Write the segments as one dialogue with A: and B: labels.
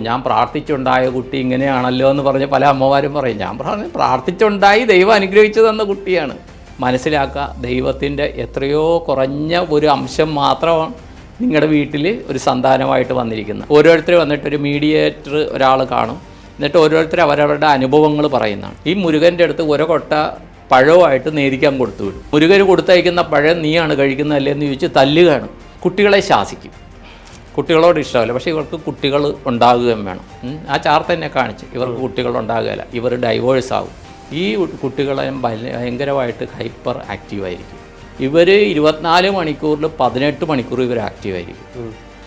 A: ഞാൻ പ്രാർത്ഥിച്ചുണ്ടായ കുട്ടി ഇങ്ങനെയാണല്ലോ എന്ന് പറഞ്ഞ് പല അമ്മമാരും പറയും. ഞാൻ പറഞ്ഞു പ്രാർത്ഥിച്ചുണ്ടായി ദൈവം അനുഗ്രഹിച്ചു തന്ന കുട്ടിയാണ്. മനസ്സിലാക്കുക ദൈവത്തിന്റെ എത്രയോ കുറഞ്ഞ ഒരു അംശം മാത്രമാണ് നിങ്ങളുടെ വീട്ടിൽ ഒരു സന്താനമായിട്ട് വന്നിരിക്കുന്നത്. ഓരോരുത്തർ വന്നിട്ട് ഒരു മീഡിയേറ്റർ ഒരാൾ കാണും. എന്നിട്ട് ഓരോരുത്തർ അവരവരുടെ അനുഭവങ്ങൾ പറയുന്നതാണ്. ഈ മുരുകന്റെ അടുത്ത് ഒരു കൊട്ട പഴവുമായിട്ട് നേരിക്കാൻ കൊടുത്തു വിടും. മുരുകന് കൊടുത്തയക്കുന്ന പഴം നീയാണ് കഴിക്കുന്നതല്ലേ എന്ന് ചോദിച്ച് തല്ലുകയാണ് കുട്ടികളെ ശാസിക്കും. കുട്ടികളോട് ഇഷ്ടമല്ല. പക്ഷേ ഇവർക്ക് കുട്ടികൾ ഉണ്ടാകുകയും വേണം. ആ ചാർട്ട് തന്നെ കാണിച്ച്. ഇവർക്ക് കുട്ടികൾ ഉണ്ടാകുകയില്ല. ഇവർ ഡൈവേഴ്സ് ആകും ഈ കുട്ടികളെ ഭയങ്കരമായിട്ട് ഹൈപ്പർ ആക്റ്റീവായിരിക്കും ഇവർ ഇരുപത്തിനാല് മണിക്കൂറിൽ പതിനെട്ട് മണിക്കൂർ ഇവർ ആക്റ്റീവായിരിക്കും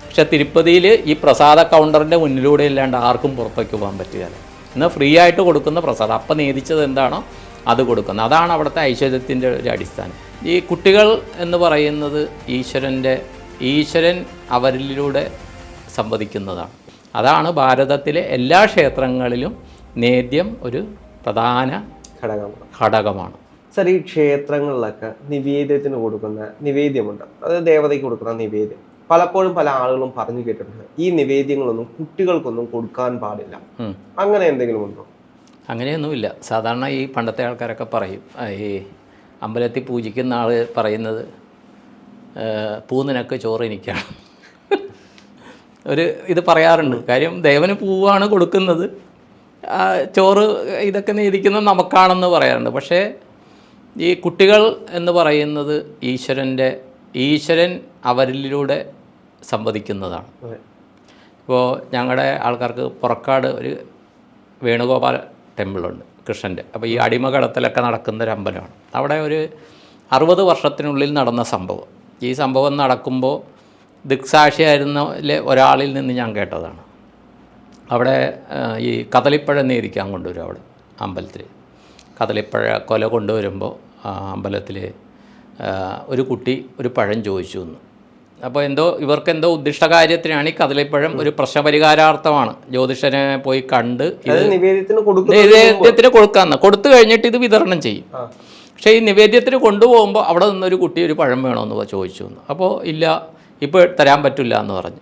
A: പക്ഷേ തിരുപ്പതിയിൽ ഈ പ്രസാദ കൗണ്ടറിന്റെ മുന്നിലൂടെ ഇല്ലാണ്ട് ആർക്കും പുറത്തേക്ക് പോകാൻ പറ്റുകയില്ല എന്നാൽ ഫ്രീ ആയിട്ട് കൊടുക്കുന്ന പ്രസാദം. അപ്പം നീതിച്ചത് എന്താണോ അത് കൊടുക്കുന്നത് അതാണ് അവിടുത്തെ ഐശ്വര്യത്തിന്റെ ഒരു അടിസ്ഥാനം. ഈ കുട്ടികൾ എന്ന് പറയുന്നത് ഈശ്വരന്റെ ഈശ്വരൻ അവരിലൂടെ സംവദിക്കുന്നതാണ്. അതാണ് ഭാരതത്തിലെ എല്ലാ ക്ഷേത്രങ്ങളിലും നേദ്യം ഒരു പ്രധാന
B: ഘടകമാണ്.
A: ഘടകമാണ്.
B: സർ ഈ ക്ഷേത്രങ്ങളിലൊക്കെ നിവേദ്യത്തിന് കൊടുക്കുന്ന നിവേദ്യമുണ്ട്. അത് ദേവതയ്ക്ക് കൊടുക്കുന്ന നിവേദ്യം. പലപ്പോഴും പല ആളുകളും പറഞ്ഞു കേട്ടിട്ടുണ്ട് ഈ നിവേദ്യങ്ങളൊന്നും കുട്ടികൾക്കൊന്നും കൊടുക്കാൻ പാടില്ല. അങ്ങനെ എന്തെങ്കിലും ഉണ്ടോ?
A: അങ്ങനെയൊന്നുമില്ല. സാധാരണ ഈ പണ്ടത്തെ ആൾക്കാരൊക്കെ പറയും ഈ അമ്പലത്തിൽ പൂജിക്കുന്ന ആൾ പറയുന്നത് ആ, പൂ നിനക്ക് ചോറ് എനിക്കാണ്. ഒരു ഇത് പറയാറുണ്ട്. കാര്യം ദേവന് പൂവാണ് കൊടുക്കുന്നത്. ചോറ് ഇതൊക്കെ നീതിക്കുന്നത് നമുക്കാണെന്ന് പറയാറുണ്ട്. പക്ഷേ ഈ കുട്ടികൾ എന്ന് പറയുന്നത് ഈശ്വരന്റെ ഈശ്വരൻ അവരിലൂടെ സംവദിക്കുന്നതാണ്. ഇപ്പോൾ ഞങ്ങളുടെ ആൾക്കാർക്ക് പുറക്കാട് ഒരു വേണുഗോപാൽ ടെമ്പിളുണ്ട് കൃഷ്ണന്റെ. അപ്പോൾ ഈ അടിമകടത്തിലൊക്കെ നടക്കുന്ന ഒരു അമ്പലമാണ് അവിടെ ഒരു അറുപത് വർഷത്തിനുള്ളിൽ നടന്ന സംഭവം. ഈ സംഭവം നടക്കുമ്പോൾ ദിക്സാക്ഷിയായിരുന്ന ഒരാളിൽ നിന്ന് ഞാൻ കേട്ടതാണ്. അവിടെ ഈ കദളിപ്പഴം നേരിക്കാൻ കൊണ്ടുവരും അവിടെ അമ്പലത്തിൽ കദളിപ്പഴ കൊല കൊണ്ടുവരുമ്പോൾ അമ്പലത്തിൽ ഒരു കുട്ടി ഒരു പഴം ചോദിച്ചു എന്ന് അപ്പോൾ എന്തോ ഇവർക്ക് എന്തോ ഉദ്ദിഷ്ട കാര്യത്തിനാണ് ഈ കദളിപ്പഴം ഒരു പ്രശ്നപരിഹാരാർത്ഥമാണ്. ജ്യോതിഷനെ പോയി കണ്ട് ഇത്
B: നിവേദ്യത്തിന് കൊടുക്കുന്ന
A: കൊടുത്തു കഴിഞ്ഞിട്ട് ഇത് വിതരണം ചെയ്യും. പക്ഷേ ഈ നിവേദ്യത്തിന് കൊണ്ടുപോകുമ്പോൾ അവിടെ നിന്നൊരു കുട്ടി ഒരു പഴം വേണമെന്ന് ചോദിച്ചു അപ്പോൾ ഇല്ല ഇപ്പോൾ തരാൻ പറ്റില്ല എന്ന് പറഞ്ഞു.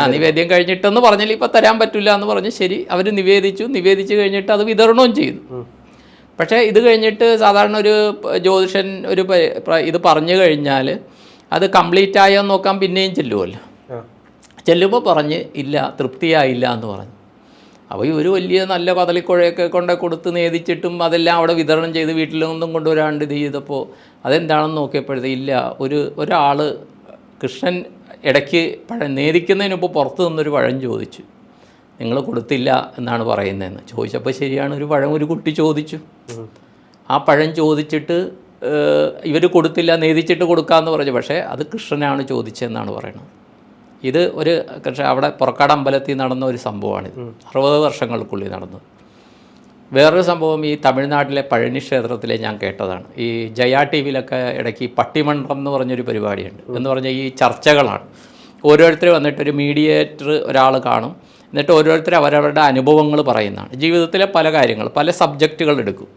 A: ആ നിവേദ്യം കഴിഞ്ഞിട്ടെന്ന് പറഞ്ഞാൽ ഇപ്പോൾ തരാൻ പറ്റില്ല എന്ന് പറഞ്ഞ് ശരി അവർ നിവേദിച്ചു. നിവേദിച്ച് കഴിഞ്ഞിട്ട് അത് വിതരണവും ചെയ്തു. പക്ഷേ ഇത് കഴിഞ്ഞിട്ട് സാധാരണ ഒരു ജ്യോതിഷൻ ഒരു ഇത് പറഞ്ഞു കഴിഞ്ഞാൽ അത് കംപ്ലീറ്റ് ആയോ നോക്കാൻ പിന്നെയും ചെല്ലുമല്ലോ. ചെല്ലുമ്പോൾ പറഞ്ഞ് ഇല്ല തൃപ്തിയായില്ല എന്ന് പറഞ്ഞു. അപ്പോൾ ഒരു വലിയ നല്ല പതലിക്കുഴയൊക്കെ കൊണ്ട് കൊടുത്ത് നേദിച്ചിട്ടും അതെല്ലാം അവിടെ വിതരണം ചെയ്ത് വീട്ടിലൊന്നും കൊണ്ടുവരാണ്ട് ഇത് ചെയ്തപ്പോൾ അതെന്താണെന്ന് നോക്കിയപ്പോഴത്തേ ഇല്ല ഒരു ഒരാൾ കൃഷ്ണൻ ഇടയ്ക്ക് പഴ നേദിക്കുന്നതിന് മുമ്പ് പുറത്ത് നിന്നൊരു പഴം ചോദിച്ചു. നിങ്ങൾ കൊടുത്തില്ല എന്നാണ് പറയുന്നതെന്ന്. ചോദിച്ചപ്പോൾ ശരിയാണ് ഒരു പഴം ഒരു കുട്ടി ചോദിച്ചു. ആ പഴം ചോദിച്ചിട്ട് ഇവർ കൊടുത്തില്ല നേദിച്ചിട്ട് കൊടുക്കാമെന്ന് പറഞ്ഞു. പക്ഷേ അത് കൃഷ്ണനാണ് ചോദിച്ചതെന്നാണ് പറയുന്നത് ഇത് ഒരു കൃഷ്ണ അവിടെ പുറക്കാട് അമ്പലത്തിൽ നടന്ന ഒരു സംഭവമാണിത്. അറുപത് വർഷങ്ങൾക്കുള്ളിൽ നടന്നത്. വേറൊരു സംഭവം ഈ തമിഴ്നാട്ടിലെ പഴനി ക്ഷേത്രത്തിലെ ഞാൻ കേട്ടതാണ്. ഈ ജയ ടി വിയിലൊക്കെ ഇടയ്ക്ക് ഈ പട്ടിമണ്ഡലം എന്ന് പറഞ്ഞൊരു പരിപാടിയുണ്ട്. എന്ന് പറഞ്ഞാൽ ഈ ചർച്ചകളാണ്. ഓരോരുത്തർ വന്നിട്ട് ഒരു മീഡിയേറ്റർ ഒരാൾ കാണും. എന്നിട്ട് ഓരോരുത്തർ അവരവരുടെ അനുഭവങ്ങൾ പറയുന്നതാണ്. ജീവിതത്തിലെ പല കാര്യങ്ങൾ പല സബ്ജക്റ്റുകൾ എടുക്കും.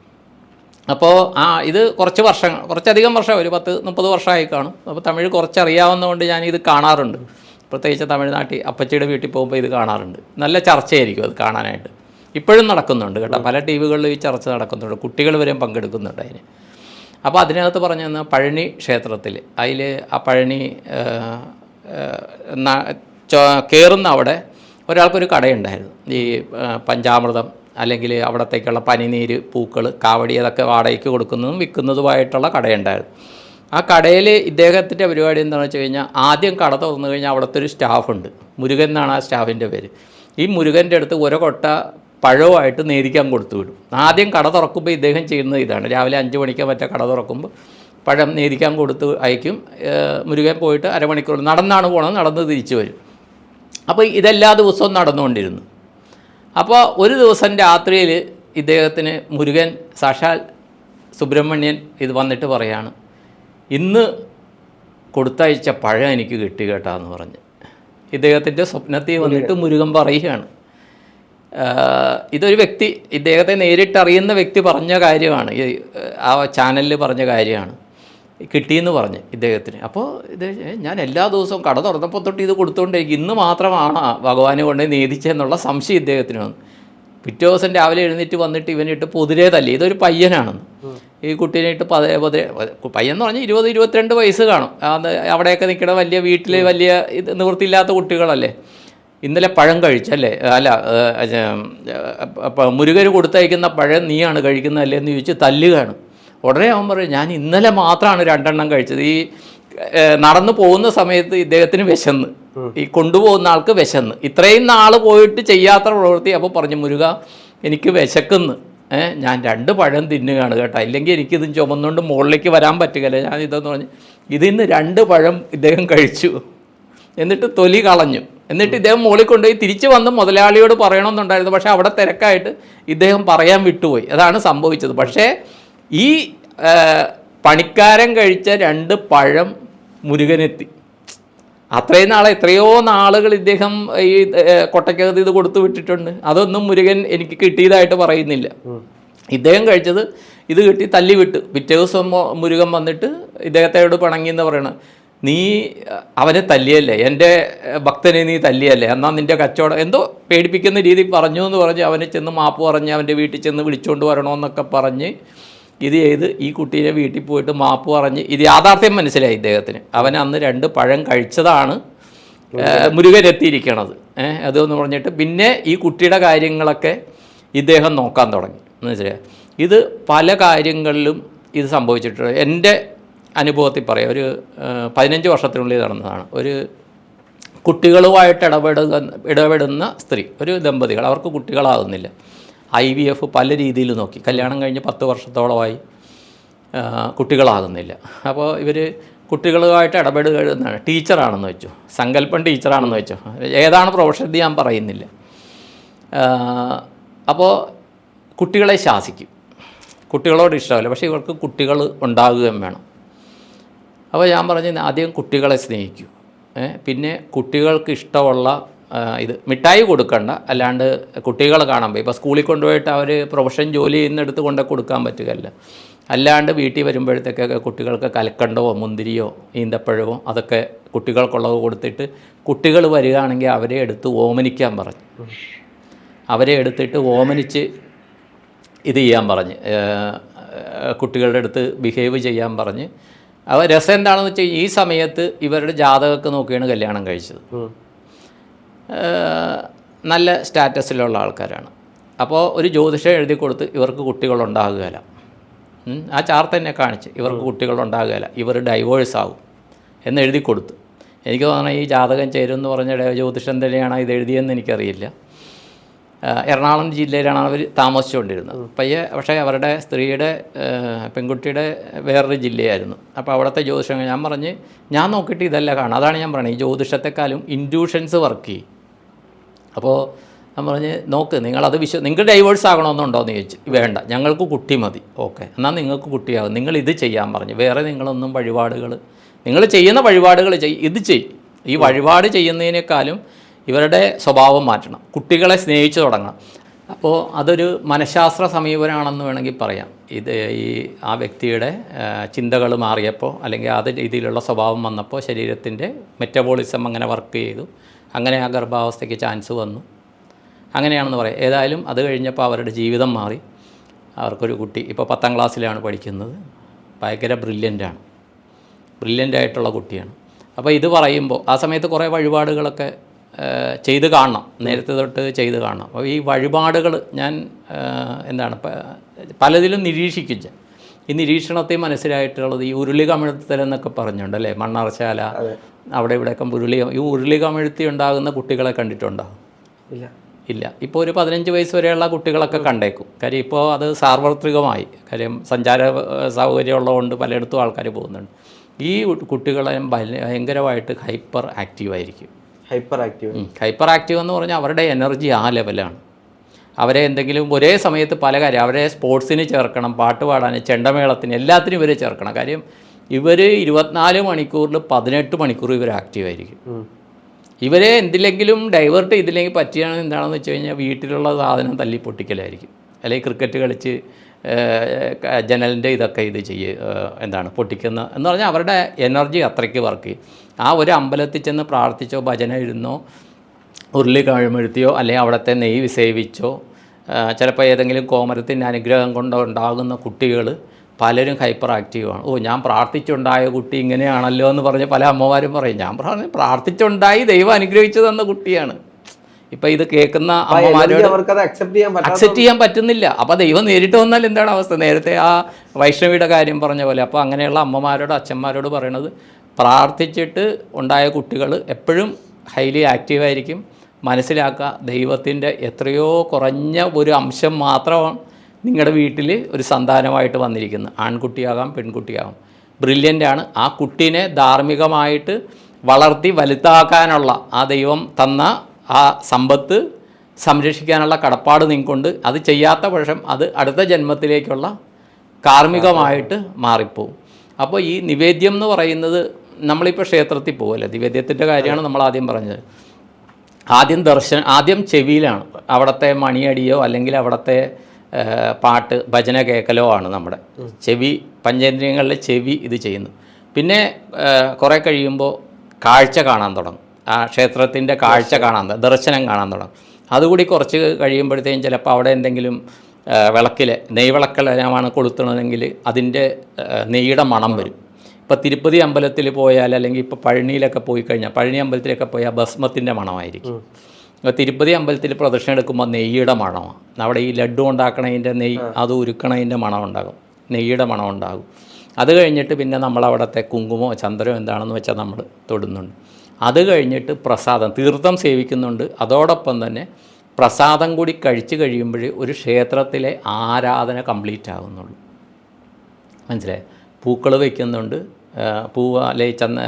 A: അപ്പോൾ ആ ഇത് കുറച്ച് വർഷം കുറച്ചധികം വർഷം ഒരു പത്ത് മുപ്പത് വർഷമായി കാണും. അപ്പോൾ തമിഴ് കുറച്ചറിയാവുന്നതുകൊണ്ട് ഞാൻ ഇത് കാണാറുണ്ട്. പ്രത്യേകിച്ച് തമിഴ്നാട്ടിൽ അപ്പച്ചിയുടെ വീട്ടിൽ പോകുമ്പോൾ ഇത് കാണാറുണ്ട്. നല്ല ചർച്ചയായിരിക്കും അത് കാണാനായിട്ട്. ഇപ്പോഴും നടക്കുന്നുണ്ട് കേട്ടോ. പല ടി വികളിലും ഈ ചർച്ച നടക്കുന്നുണ്ട്. കുട്ടികൾ വരെയും പങ്കെടുക്കുന്നുണ്ട് അതിന്. അപ്പോൾ അതിനകത്ത് പറഞ്ഞു തന്ന പഴനി ക്ഷേത്രത്തിൽ അതിൽ ആ പഴനി കയറുന്ന അവിടെ ഒരാൾക്കൊരു കടയുണ്ടായിരുന്നു. ഈ പഞ്ചാമൃതം അല്ലെങ്കിൽ അവിടത്തേക്കുള്ള പനിനീര് പൂക്കൾ കാവടി അതൊക്കെ വാടകയ്ക്ക് കൊടുക്കുന്നതും വിൽക്കുന്നതുമായിട്ടുള്ള കടയുണ്ടായിരുന്നു. ആ കടയിൽ ഇദ്ദേഹത്തിന്റെ പരിപാടി എന്താണെന്ന് വെച്ച് കഴിഞ്ഞാൽ ആദ്യം കട തുറന്നു കഴിഞ്ഞാൽ അവിടുത്തെ ഒരു സ്റ്റാഫുണ്ട് മുരുകൻ എന്നാണ് ആ സ്റ്റാഫിന്റെ പേര്. ഈ മുരുകന്റെ അടുത്ത് ഒരു കൊട്ട പഴവുമായിട്ട് നേരിക്കാൻ കൊടുത്തു വിടും. ആദ്യം കട തുറക്കുമ്പോൾ ഇദ്ദേഹം ചെയ്യുന്നത് ഇതാണ്. രാവിലെ അഞ്ച് മണിക്ക് മറ്റേ കട തുറക്കുമ്പോൾ പഴം നേരിക്കാൻ കൊടുത്ത് അയക്കും. മുരുകൻ പോയിട്ട് അരമണിക്കൂർ നടന്നാണ് പോണത് നടന്ന് തിരിച്ചു വരും. അപ്പോൾ ഇതെല്ലാ ദിവസവും നടന്നുകൊണ്ടിരുന്നു. അപ്പോൾ ഒരു ദിവസം രാത്രിയിൽ ഇദ്ദേഹത്തിന് മുരുകൻ സാക്ഷാൽ സുബ്രഹ്മണ്യൻ ഇത് വന്നിട്ട് പറയാണ് ഇന്ന് കൊടുത്തയച്ച പഴം എനിക്ക് കിട്ടി കേട്ടാന്ന് പറഞ്ഞ്. ഇദ്ദേഹത്തിന്റെ സ്വപ്നത്തിൽ വന്നിട്ട് മുരുകൻ പറയുകയാണ്. ഇതൊരു വ്യക്തി ഇദ്ദേഹത്തെ നേരിട്ടറിയുന്ന വ്യക്തി പറഞ്ഞ കാര്യമാണ്. ഈ ആ ചാനലിൽ പറഞ്ഞ കാര്യമാണ്. കിട്ടിയെന്ന് പറഞ്ഞ് ഇദ്ദേഹത്തിന്. അപ്പോൾ ഇത് ഞാൻ എല്ലാ ദിവസവും കട തുറന്നപ്പോൾ തൊട്ട് ഇത് കൊടുത്തുകൊണ്ടിരിക്കും ഇന്ന് മാത്രമാണ് ഭഗവാനെ കൊണ്ട് നീതിച്ചെന്നുള്ള സംശയം ഇദ്ദേഹത്തിന് വന്നു. പിറ്റേ ദിവസം രാവിലെ എഴുന്നേറ്റ് വന്നിട്ട് ഇവനിട്ട് പൊതിരേതല്ലേ? ഇതൊരു പയ്യനാണെന്ന്. ഈ കുട്ടീനായിട്ട് പതേ പതേ പയ്യെന്ന് പറഞ്ഞാൽ ഇരുപത് ഇരുപത്തിരണ്ട് വയസ്സ് കാണും. അവിടെയൊക്കെ നിൽക്കുന്ന വലിയ വീട്ടിൽ വലിയ ഇത് നിവൃത്തിയില്ലാത്ത കുട്ടികളല്ലേ? ഇന്നലെ പഴം കഴിച്ചല്ലേ? അല്ല മുരുകർ കൊടുത്തയക്കുന്ന പഴം നീയാണ് കഴിക്കുന്നതല്ലേ എന്ന് ചോദിച്ച് തല്ലുകയാണ് ഉടനെ അവൻ പറയും ഞാൻ ഇന്നലെ മാത്രമാണ് രണ്ടെണ്ണം കഴിച്ചത്. ഈ നടന്നു പോകുന്ന സമയത്ത് ഇദ്ദേഹത്തിന് വിശന്ന്. ഈ കൊണ്ടുപോകുന്ന ആൾക്ക് വിശന്ന്. ഇത്രയും നാൾ പോയിട്ട് ചെയ്യാത്ത പ്രവൃത്തി. അപ്പോൾ പറഞ്ഞു മുരുക എനിക്ക് വിശക്കുന്നു. ഞാൻ രണ്ട് പഴം തിന്നുകയാണ് കേട്ടോ. ഇല്ലെങ്കിൽ എനിക്കിത് ചുമന്നുകൊണ്ട് മുകളിലേക്ക് വരാൻ പറ്റുകയില്ല. ഞാൻ ഇതെന്ന് പറഞ്ഞ് ഇതിൽ നിന്ന് രണ്ട് പഴം ഇദ്ദേഹം കഴിച്ചു. എന്നിട്ട് തൊലി കളഞ്ഞു. എന്നിട്ട് ഇദ്ദേഹം മുകളിൽ കൊണ്ടുപോയി തിരിച്ചു വന്ന് മുതലാളിയോട് പറയണമെന്നുണ്ടായിരുന്നു. പക്ഷേ അവിടെ തിരക്കായിട്ട് ഇദ്ദേഹം പറയാൻ വിട്ടുപോയി. അതാണ് സംഭവിച്ചത്. പക്ഷേ ഈ പണിക്കാരൻ കഴിച്ച രണ്ട് പഴം മുരുകനെത്തി. അത്രയും നാളെ എത്രയോ നാളുകൾ ഇദ്ദേഹം ഈ കൊട്ടക്കകത്ത് ഇത് കൊടുത്തു വിട്ടിട്ടുണ്ട്. അതൊന്നും മുരുകൻ എനിക്ക് കിട്ടിയതായിട്ട് പറയുന്നില്ല. ഇദ്ദേഹം കഴിച്ചത് ഇത് കിട്ടി തല്ലി വിട്ടു. പിറ്റേ ദിവസം മുരുകൻ വന്നിട്ട് ഇദ്ദേഹത്തോട് പിണങ്ങി എന്ന് പറയണത് നീ അവനെ തല്ലിയല്ലേ? എന്റെ ഭക്തനെ നീ തല്ലിയല്ലേ? എന്നാൽ നിന്റെ കച്ചവടം എന്തോ പേടിപ്പിക്കുന്ന രീതി പറഞ്ഞു എന്ന് പറഞ്ഞ് അവനെ ചെന്ന് മാപ്പ് പറഞ്ഞ് അവന്റെ വീട്ടിൽ ചെന്ന് വിളിച്ചുകൊണ്ട് വരണമെന്നൊക്കെ പറഞ്ഞ് ഇത് ചെയ്ത് ഈ കുട്ടീനെ വീട്ടിൽ പോയിട്ട് മാപ്പ് പറഞ്ഞ് ഇത് യാഥാർത്ഥ്യം മനസ്സിലായി ഇദ്ദേഹത്തിന്. അവൻ അന്ന് രണ്ട് പഴം കഴിച്ചതാണ് മുരുകനെത്തിയിരിക്കണത് ഏഹ് അതെന്ന് പറഞ്ഞിട്ട് പിന്നെ ഈ കുട്ടിയുടെ കാര്യങ്ങളൊക്കെ ഇദ്ദേഹം നോക്കാൻ തുടങ്ങി. എന്ന് വെച്ചാൽ ഇത് പല കാര്യങ്ങളിലും ഇത് സംഭവിച്ചിട്ടുണ്ട്. എന്റെ അനുഭവത്തിൽ പറയാം. ഒരു പതിനഞ്ച് വർഷത്തിനുള്ളിൽ നടന്നതാണ്. ഒരു കുട്ടികളുമായിട്ട് ഇടപെടുക ഇടപെടുന്ന സ്ത്രീ ഒരു ദമ്പതികൾ. അവർക്ക് കുട്ടികളാകുന്നില്ല. ഐ വി എഫ് പല രീതിയിൽ നോക്കി. കല്യാണം കഴിഞ്ഞ് പത്ത് വർഷത്തോളമായി കുട്ടികളാകുന്നില്ല. അപ്പോൾ ഇവർ കുട്ടികളുമായിട്ട് ഇടപെടുകയെന്നാണ് ടീച്ചറാണെന്ന് വെച്ചു. സങ്കല്പം ടീച്ചറാണെന്ന് വെച്ചു. ഏതാണ് പ്രൊഫഷൻ ഞാൻ പറയുന്നില്ല. അപ്പോൾ കുട്ടികളെ ശാസിക്കും. കുട്ടികളോട് ഇഷ്ടമല്ല പക്ഷേ ഇവർക്ക് കുട്ടികൾ ഉണ്ടാകുകയും വേണം. അപ്പോൾ ഞാൻ പറഞ്ഞു ആദ്യം കുട്ടികളെ സ്നേഹിക്കൂ. പിന്നെ കുട്ടികൾക്ക് ഇഷ്ടമുള്ള ഇത് മിഠായി കൊടുക്കണ്ട. അല്ലാണ്ട് കുട്ടികളെ പോയി. ഇപ്പോൾ സ്കൂളിൽ കൊണ്ടുപോയിട്ട് അവർ പ്രൊഫഷൻ ജോലി ചെയ്യുന്നിടത്ത് കൊണ്ട് കൊടുക്കാൻ പറ്റുകയല്ല. അല്ലാണ്ട് വീട്ടിൽ വരുമ്പോഴത്തേക്കൊക്കെ കുട്ടികൾക്ക് കലക്കണ്ടവോ മുന്തിരിയോ ഈന്തപ്പഴമോ അതൊക്കെ കുട്ടികൾക്കുള്ളത് കൊടുത്തിട്ട് കുട്ടികൾ വരികയാണെങ്കിൽ അവരെ എടുത്ത് ഓമനിക്കാൻ പറഞ്ഞു. അവരെ എടുത്തിട്ട് ഓമനിച്ച് ഇത് ചെയ്യാൻ പറഞ്ഞ്. കുട്ടികളുടെ അടുത്ത് ബിഹേവ് ചെയ്യാൻ പറഞ്ഞ്. അവ രസം എന്താണെന്ന് വെച്ചാൽ ഈ സമയത്ത് ഇവരുടെ ജാതകമൊക്കെ നോക്കിയാണ് കല്യാണം കഴിച്ചത്. നല്ല സ്റ്റാറ്റസിലുള്ള ആൾക്കാരാണ്. അപ്പോൾ ഒരു ജ്യോതിഷം എഴുതി കൊടുത്ത് ഇവർക്ക് കുട്ടികളുണ്ടാകുകയില്ല. ആ ചാർട്ട് തന്നെ കാണിച്ച് ഇവർക്ക് കുട്ടികളുണ്ടാകുകയില്ല. ഇവർ ഡൈവേഴ്സ് ആകും എന്ന് എഴുതി കൊടുത്തു. എനിക്ക് തോന്നണം ഈ ജാതകം ചേരും എന്ന് പറഞ്ഞ ജ്യോതിഷം തന്നെയാണ് ഇത് എഴുതിയെന്ന് എനിക്കറിയില്ല. എറണാകുളം ജില്ലയിലാണ് അവർ താമസിച്ചുകൊണ്ടിരുന്നത്. പയ്യെ പക്ഷേ അവരുടെ സ്ത്രീയുടെ പെൺകുട്ടിയുടെ വേറൊരു ജില്ലയായിരുന്നു. അപ്പോൾ അവിടുത്തെ ജ്യോതിഷം ഞാൻ പറഞ്ഞ് ഞാൻ നോക്കിയിട്ട് ഇതല്ല കാണാം അതാണ് ഞാൻ പറയുന്നത് ഈ ജ്യോതിഷത്തെക്കാളും ഇൻഡ്യൂഷൻസ് വർക്ക് ചെയ്യും. അപ്പോൾ ഞാൻ പറഞ്ഞ് നോക്ക് നിങ്ങളത് വിശ്വ നിങ്ങൾക്ക് ഡൈവേഴ്സ് ആകണമെന്നുണ്ടോ? എന്ന് ചോദിച്ചു വേണ്ട ഞങ്ങൾക്ക് കുട്ടി മതി. ഓക്കെ. എന്നാൽ നിങ്ങൾക്ക് കുട്ടിയാകും നിങ്ങൾ ഇത് ചെയ്യാൻ പറഞ്ഞു. വേറെ നിങ്ങളൊന്നും വഴിപാടുകൾ നിങ്ങൾ ചെയ്യുന്ന വഴിപാടുകൾ ചെയ് ഇത് ചെയ്യും. ഈ വഴിപാട് ചെയ്യുന്നതിനേക്കാളും ഇവരുടെ സ്വഭാവം മാറ്റണം. കുട്ടികളെ സ്നേഹിച്ചു തുടങ്ങണം. അപ്പോൾ അതൊരു മനഃശാസ്ത്ര സമീപനമാണെന്ന് വേണമെങ്കിൽ പറയാം. ഇത് ഈ ആ വ്യക്തിയുടെ ചിന്തകൾ മാറിയപ്പോൾ അല്ലെങ്കിൽ അത് രീതിയിലുള്ള സ്വഭാവം വന്നപ്പോൾ ശരീരത്തിന്റെ മെറ്റബോളിസം അങ്ങനെ വർക്ക് ചെയ്തു. അങ്ങനെ ആ ഗർഭാവസ്ഥയ്ക്ക് ചാൻസ് വന്നു. അങ്ങനെയാണെന്ന് പറയാം. ഏതായാലും അത് കഴിഞ്ഞപ്പോൾ അവരുടെ ജീവിതം മാറി. അവർക്കൊരു കുട്ടി ഇപ്പോൾ പത്താം ക്ലാസ്സിലാണ് പഠിക്കുന്നത്. ഭയങ്കര ബ്രില്യന്റാണ്. ബ്രില്യന്റ് ആയിട്ടുള്ള കുട്ടിയാണ്. അപ്പോൾ ഇത് പറയുമ്പോൾ ആ സമയത്ത് കുറേ വഴിപാടുകളൊക്കെ ചെയ്ത് കാണണം. നേരത്തെ തൊട്ട് ചെയ്ത് കാണണം. അപ്പോൾ ഈ വഴിപാടുകൾ ഞാൻ എന്താണ് പലതിലും നിരീക്ഷിക്കിച്ച ഈ നിരീക്ഷണത്തെ മനസ്സിലായിട്ടുള്ളത് ഈ ഉരുളി കമിഴ്ത്തൽ എന്നൊക്കെ പറഞ്ഞുണ്ട് അല്ലേ മണ്ണാർശാല അവിടെ ഇവിടെയൊക്കെ ഉരുളി ഈ ഉരുളി കമിഴ്ത്തി ഉണ്ടാകുന്ന കുട്ടികളെ കണ്ടിട്ടുണ്ടോ?
B: ഇല്ല.
A: ഇല്ല. ഇപ്പോൾ ഒരു പതിനഞ്ച് വയസ്സ് വരെയുള്ള കുട്ടികളൊക്കെ കണ്ടേക്കും. കാര്യം ഇപ്പോൾ അത് സാർവത്രികമായി. കാര്യം സഞ്ചാര സൗകര്യമുള്ളതുകൊണ്ട് പലയിടത്തും ആൾക്കാർ പോകുന്നുണ്ട്. ഈ കുട്ടികളെ ഭയങ്കരമായിട്ട് hyper ആക്റ്റീവായിരിക്കും.
B: Hyper active.
A: Hyper active എന്ന് പറഞ്ഞാൽ അവരുടെ എനർജി ആ ലെവലാണ്. അവരെ എന്തെങ്കിലും ഒരേ സമയത്ത് പല കാര്യം അവരെ സ്പോർട്സിന് ചേർക്കണം പാട്ട് പാടാൻ ചെണ്ടമേളത്തിന് എല്ലാത്തിനും ഇവരെ ചേർക്കണം. കാര്യം ഇവർ ഇരുപത്തിനാല് മണിക്കൂറിൽ പതിനെട്ട് മണിക്കൂർ ഇവർ ആക്റ്റീവായിരിക്കും ഇവരെ എന്തിലെങ്കിലും ഡൈവേർട്ട് ചെയ്തില്ലെങ്കിൽ പറ്റിയാണ് എന്താണെന്ന് വെച്ച് കഴിഞ്ഞാൽ വീട്ടിലുള്ള സാധനം തല്ലി പൊട്ടിക്കലായിരിക്കും. അല്ലെങ്കിൽ ക്രിക്കറ്റ് കളിച്ച് ജനലിന്റെ ഇതൊക്കെ ഇത് ചെയ്യ് എന്താണ് പൊട്ടിക്കുന്ന എന്ന് പറഞ്ഞാൽ അവരുടെ എനർജി അത്രയ്ക്ക് വർക്ക് ചെയ്യും. ആ ഒരു അമ്പലത്തിൽ ചെന്ന് പ്രാർത്ഥിച്ചോ ഭജന ഇരുന്നോ ഉരുളി കഴിമെഴുത്തിയോ അല്ലെങ്കിൽ അവിടുത്തെ നെയ്യ് സേവിച്ചോ ചിലപ്പോൾ ഏതെങ്കിലും കോമരത്തിന്റെ അനുഗ്രഹം കൊണ്ടോ ഉണ്ടാകുന്ന കുട്ടികൾ പലരും ഹൈപ്പർ ആക്റ്റീവാണ് ഓ ഞാൻ പ്രാർത്ഥിച്ചുണ്ടായ കുട്ടി ഇങ്ങനെയാണല്ലോ എന്ന് പറഞ്ഞ് പല അമ്മമാരും പറയും. ഞാൻ പറഞ്ഞു പ്രാർത്ഥിച്ചുണ്ടായി ദൈവം അനുഗ്രഹിച്ചു തന്ന കുട്ടിയാണ്. ഇപ്പം ഇത് കേൾക്കുന്ന അമ്മമാരോട്
B: അക്സെപ്റ്റ് ചെയ്യാൻ പറ്റാത്ത
A: അക്സെപ്റ്റ് ചെയ്യാൻ പറ്റുന്നില്ല. അപ്പോൾ ദൈവം നേരിട്ട് വന്നാൽ എന്താണ് അവസ്ഥ? നേരത്തെ ആ വൈഷ്ണവിയുടെ കാര്യം പറഞ്ഞ പോലെ. അപ്പോൾ അങ്ങനെയുള്ള അമ്മമാരോട് അച്ഛന്മാരോട് പറയണത് പ്രാർത്ഥിച്ചിട്ട് ഉണ്ടായ കുട്ടികൾ എപ്പോഴും ഹൈലി ആക്റ്റീവായിരിക്കും മനസ്സിലാക്കുക ദൈവത്തിന്റെ എത്രയോ കുറഞ്ഞ ഒരു അംശം മാത്രമാണ് നിങ്ങളുടെ വീട്ടിൽ ഒരു സന്താനമായിട്ട് വന്നിരിക്കുന്നത്. ആൺകുട്ടിയാകാം പെൺകുട്ടിയാകാം. ബ്രില്യന്റ് ആണ്. ആ കുട്ടീനെ ധാർമ്മികമായിട്ട് വളർത്തി വലുതാക്കാനുള്ള ആ ദൈവം തന്ന ആ സമ്പത്ത് സംരക്ഷിക്കാനുള്ള കടപ്പാട് നിങ്ങൾക്കുണ്ട്. അത് ചെയ്യാത്ത പക്ഷം അത് അടുത്ത ജന്മത്തിലേക്കുള്ള കാർമ്മികമായിട്ട് മാറിപ്പോവും. അപ്പോൾ ഈ നിവേദ്യം എന്ന് പറയുന്നത് നമ്മളിപ്പോൾ ക്ഷേത്രത്തിൽ പോകുമല്ലേ നിവേദ്യത്തിന്റെ കാര്യമാണ് നമ്മൾ ആദ്യം പറഞ്ഞത്. ആദ്യം ദർശനം ആദ്യം ചെവിയിലാണ്. അവിടുത്തെ മണിയടിയോ അല്ലെങ്കിൽ അവിടുത്തെ പാട്ട് ഭജന കേൾക്കലോ ആണ് നമ്മുടെ. ചെവി പഞ്ചേന്ദ്രിയങ്ങളിലെ ചെവി ഇത് ചെയ്യുന്നു പിന്നെ കുറേ കഴിയുമ്പോൾ കാഴ്ച കാണാൻ തുടങ്ങും. ആ ക്ഷേത്രത്തിന്റെ കാഴ്ച കാണാൻ ദർശനം കാണാൻ തുടങ്ങും. അതുകൂടി കുറച്ച് കഴിയുമ്പോഴത്തേക്കും ചിലപ്പോൾ അവിടെ എന്തെങ്കിലും വിളക്കിലെ നെയ്വിളക്കെല്ലാമാണ് കൊളുത്തണമെങ്കിൽ അതിന്റെ നെയ്യുടെ മണം വരും. ഇപ്പോൾ തിരുപ്പതി അമ്പലത്തിൽ പോയാൽ അല്ലെങ്കിൽ ഇപ്പോൾ പഴനിയിലൊക്കെ പോയി കഴിഞ്ഞാൽ പഴനി അമ്പലത്തിലൊക്കെ പോയാൽ ഭസ്മത്തിന്റെ മണമായിരിക്കും. അപ്പോൾ തിരുപ്പതി അമ്പലത്തിൽ പ്രദക്ഷിണം എടുക്കുമ്പോൾ നെയ്യുടെ മണമാണ്. അവിടെ ഈ ലഡ്ഡു ഉണ്ടാക്കണതിന്റെ നെയ്യ് അത് ഉരുക്കണതിന്റെ മണം ഉണ്ടാകും. നെയ്യുടെ മണം ഉണ്ടാകും. അത് കഴിഞ്ഞിട്ട് പിന്നെ നമ്മളവിടുത്തെ കുങ്കുമോ ചന്ദ്രമോ എന്താണെന്ന് വെച്ചാൽ നമ്മൾ തൊടുന്നുണ്ട്. അത് കഴിഞ്ഞിട്ട് പ്രസാദം തീർത്ഥം സേവിക്കുന്നുണ്ട്. അതോടൊപ്പം തന്നെ പ്രസാദം കൂടി കഴിച്ചു കഴിയുമ്പോൾ ഒരു ക്ഷേത്രത്തിലെ ആരാധന കംപ്ലീറ്റ് ആകുന്നുള്ളൂ. മനസ്സിലായി? പൂക്കൾ വയ്ക്കുന്നുണ്ട് പൂവ് അല്ലെങ്കിൽ ചന്ദ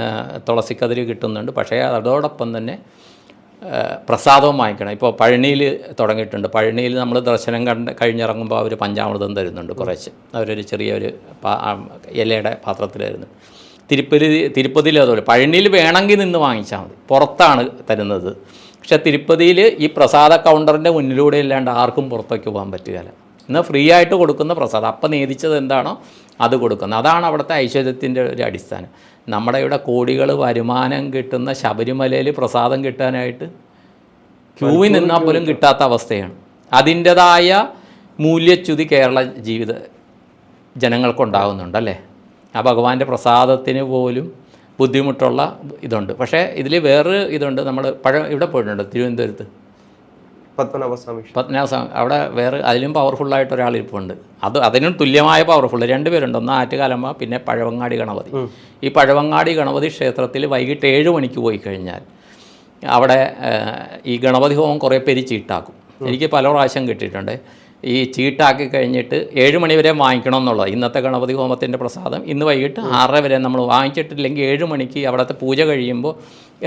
A: തുളസിക്കതിര് കിട്ടുന്നുണ്ട്. പക്ഷേ അതോടൊപ്പം തന്നെ പ്രസാദവും വാങ്ങിക്കണം. ഇപ്പോൾ പഴനിയിൽ തുടങ്ങിയിട്ടുണ്ട്. പഴനിയിൽ നമ്മൾ ദർശനം കണ്ട് കഴിഞ്ഞിറങ്ങുമ്പോൾ അവർ പഞ്ചാമൃതം തരുന്നുണ്ട് കുറച്ച് അവരൊരു ചെറിയൊരു ഇലയുടെ പാത്രത്തിൽ തരുന്നുണ്ട് തിരുപ്പതി തിരുപ്പതിയിൽ അതുപോലെ. പഴനിയിൽ വേണമെങ്കിൽ നിന്ന് വാങ്ങിച്ചാൽ മതി. പുറത്താണ് തരുന്നത്. പക്ഷേ തിരുപ്പതിയിൽ ഈ പ്രസാദ കൗണ്ടറിന്റെ മുന്നിലൂടെ അല്ലാണ്ട് ആർക്കും പുറത്തേക്ക് പോകാൻ പറ്റുകയില്ല. എന്നാൽ ഫ്രീ ആയിട്ട് കൊടുക്കുന്ന പ്രസാദം. അപ്പം നേതിച്ചത് എന്താണോ അത് കൊടുക്കുന്നത്. അതാണ് അവിടുത്തെ ഐശ്വര്യത്തിന്റെ ഒരു അടിസ്ഥാനം. നമ്മുടെ ഇവിടെ കോടികൾ വരുമാനം കിട്ടുന്ന ശബരിമലയിൽ പ്രസാദം കിട്ടാനായിട്ട് ക്യൂവിൽ നിന്നാൽ പോലും കിട്ടാത്ത അവസ്ഥയാണ്. അതിന്റെതായ മൂല്യച്യുതി കേരള ജീവിത ജനങ്ങൾക്കുണ്ടാകുന്നുണ്ട് അല്ലേ? ആ ഭഗവാന്റെ പ്രസാദത്തിന് പോലും ബുദ്ധിമുട്ടുള്ള ഇതുണ്ട്. പക്ഷേ ഇതിൽ വേറൊരു ഇതുണ്ട്. നമ്മൾ പഴ ഇവിടെ പോയിട്ടുണ്ട് തിരുവനന്തപുരത്ത്.
B: പത്മനാഭസ്വാമി
A: അവിടെ വേറെ അതിലും പവർഫുള്ളായിട്ട് ഒരാൾ ഇരിപ്പുണ്ട്. അത് അതിനും തുല്യമായ പവർഫുൾ രണ്ടുപേരുണ്ട് ഒന്ന് ആറ്റുകാലമ്മ പിന്നെ പഴവങ്ങാടി ഗണപതി. ഈ പഴവങ്ങാടി ഗണപതി ക്ഷേത്രത്തിൽ വൈകിട്ട് ഏഴ് മണിക്ക് പോയി കഴിഞ്ഞാൽ അവിടെ ഈ ഗണപതി ഹോമം കുറേ പേര് ചീട്ടാക്കും. എനിക്ക് പല പ്രാവശ്യം കിട്ടിയിട്ടുണ്ട്. ഈ ചീട്ടാക്കി കഴിഞ്ഞിട്ട് ഏഴ് മണി വരെ വാങ്ങിക്കണം എന്നുള്ളത്. ഇന്നത്തെ ഗണപതി ഹോമത്തിന്റെ പ്രസാദം ഇന്ന് വൈകിട്ട് ആറര വരെ നമ്മൾ വാങ്ങിച്ചിട്ടില്ലെങ്കിൽ ഏഴ് മണിക്ക് അവിടുത്തെ പൂജ കഴിയുമ്പോൾ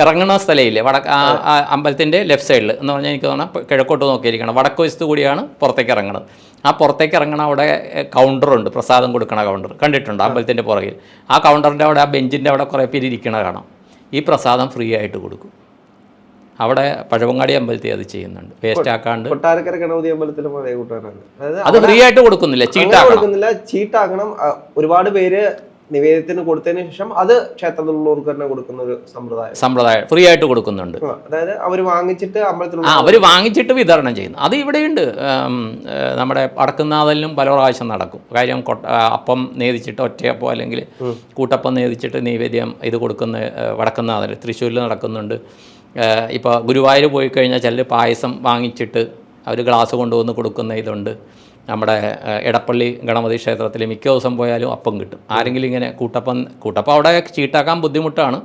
A: ഇറങ്ങുന്ന സ്ഥലയില്ലേ? ആ അമ്പലത്തിന്റെ ലെഫ്റ്റ് സൈഡിൽ എന്ന് പറഞ്ഞാൽ എനിക്ക് തോന്നുന്നത് കിഴക്കോട്ട് നോക്കിയിരിക്കണം വടക്ക് വശത്ത് കൂടിയാണ് പുറത്തേക്ക് ഇറങ്ങണത്. ആ പുറത്തേക്ക് ഇറങ്ങണ അവിടെ കൗണ്ടറുണ്ട് പ്രസാദം കൊടുക്കണ കൗണ്ടർ കണ്ടിട്ടുണ്ട്? അമ്പലത്തിന്റെ പുറകിൽ. ആ കൗണ്ടറിന്റെ അവിടെ ആ ബെഞ്ചിന്റെ അവിടെ കുറേ പേര് ഇരിക്കണ കാണാം. ഈ പ്രസാദം ഫ്രീ ആയിട്ട് കൊടുക്കും. അവിടെ പഴവങ്ങാടി അമ്പലത്തിൽ അത് ചെയ്യുന്നുണ്ട്. വേസ്റ്റ് ആക്കാണ്ട്.
B: കൊട്ടാരക്കര ഗണപതി അമ്പലത്തിലും അതേ
A: ഫ്രീ ആയിട്ട് കൊടുക്കുന്നില്ല. ചീട്ടാക്കണം.
B: ഒരുപാട് പേര് നിവേദ്യത്തിന് കൊടുത്തതിന് ശേഷം അത് ക്ഷേത്രത്തിലുള്ളവർക്ക് തന്നെ കൊടുക്കുന്ന ഒരു സമ്പ്രദായം.
A: സമ്പ്രദായം. ഫ്രീ ആയിട്ട് കൊടുക്കുന്നുണ്ട്.
B: അതായത് അവർ വാങ്ങിച്ചിട്ട്
A: ആ
B: അമ്പലത്തിലുള്ള
A: അവർ വാങ്ങിച്ചിട്ട് വിതരണം ചെയ്യുന്നു. അത് ഇവിടെയുണ്ട്. നമ്മുടെ വടക്കുന്നാഥലിലും പല പ്രാവശ്യം നടക്കും. കാര്യം അപ്പം നേദിച്ചിട്ട് ഒറ്റയപ്പം അല്ലെങ്കിൽ കൂട്ടപ്പം നേദിച്ചിട്ട് നൈവേദ്യം ഇത് കൊടുക്കുന്ന വടക്കുന്നാഥൽ തൃശ്ശൂരിൽ നടക്കുന്നുണ്ട്. ഇപ്പോൾ ഗുരുവായൂർ പോയി കഴിഞ്ഞാൽ ചിലർ പായസം വാങ്ങിച്ചിട്ട് അവർ ഗ്ലാസ് കൊണ്ടുവന്ന് കൊടുക്കുന്ന ഇതുണ്ട്. നമ്മുടെ എടപ്പള്ളി ഗണപതി ക്ഷേത്രത്തിൽ മിക്ക ദിവസം പോയാലും അപ്പം കിട്ടും. ആരെങ്കിലും ഇങ്ങനെ കൂട്ടപ്പം കൂട്ടപ്പം അവിടെ ചീട്ടാക്കാൻ ബുദ്ധിമുട്ടാണ്.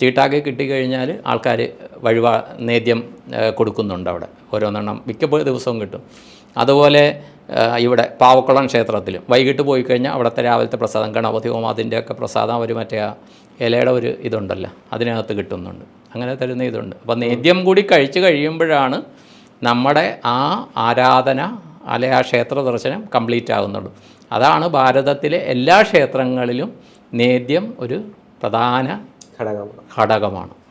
A: ചീട്ടാക്കി കിട്ടിക്കഴിഞ്ഞാൽ ആൾക്കാർ വഴിവാ നേദ്യം കൊടുക്കുന്നുണ്ട് അവിടെ. ഓരോന്നെണ്ണം മിക്ക ദിവസവും കിട്ടും. അതുപോലെ ഇവിടെ പാവക്കുളം ക്ഷേത്രത്തിലും വൈകിട്ട് പോയി കഴിഞ്ഞാൽ അവിടുത്തെ രാവിലത്തെ പ്രസാദം ഗണപതി ഹോമം അതിന്റെയൊക്കെ പ്രസാദം അവർ മറ്റേ ഇലയുടെ ഒരു ഇതുണ്ടല്ലോ അതിനകത്ത് കിട്ടുന്നുണ്ട്. അങ്ങനെ തരുന്ന ഇതുണ്ട്. അപ്പോൾ നേദ്യം കൂടി കഴിച്ച് കഴിയുമ്പോഴാണ് നമ്മുടെ ആ ആരാധന അല്ലെ ആ ക്ഷേത്ര ദർശനം കംപ്ലീറ്റ് ആകുന്നുള്ളൂ അതാണ് ഭാരതത്തിലെ എല്ലാ ക്ഷേത്രങ്ങളിലും നേദ്യം ഒരു പ്രധാന
B: ഘടകമാണ്.
A: ഘടകമാണ്.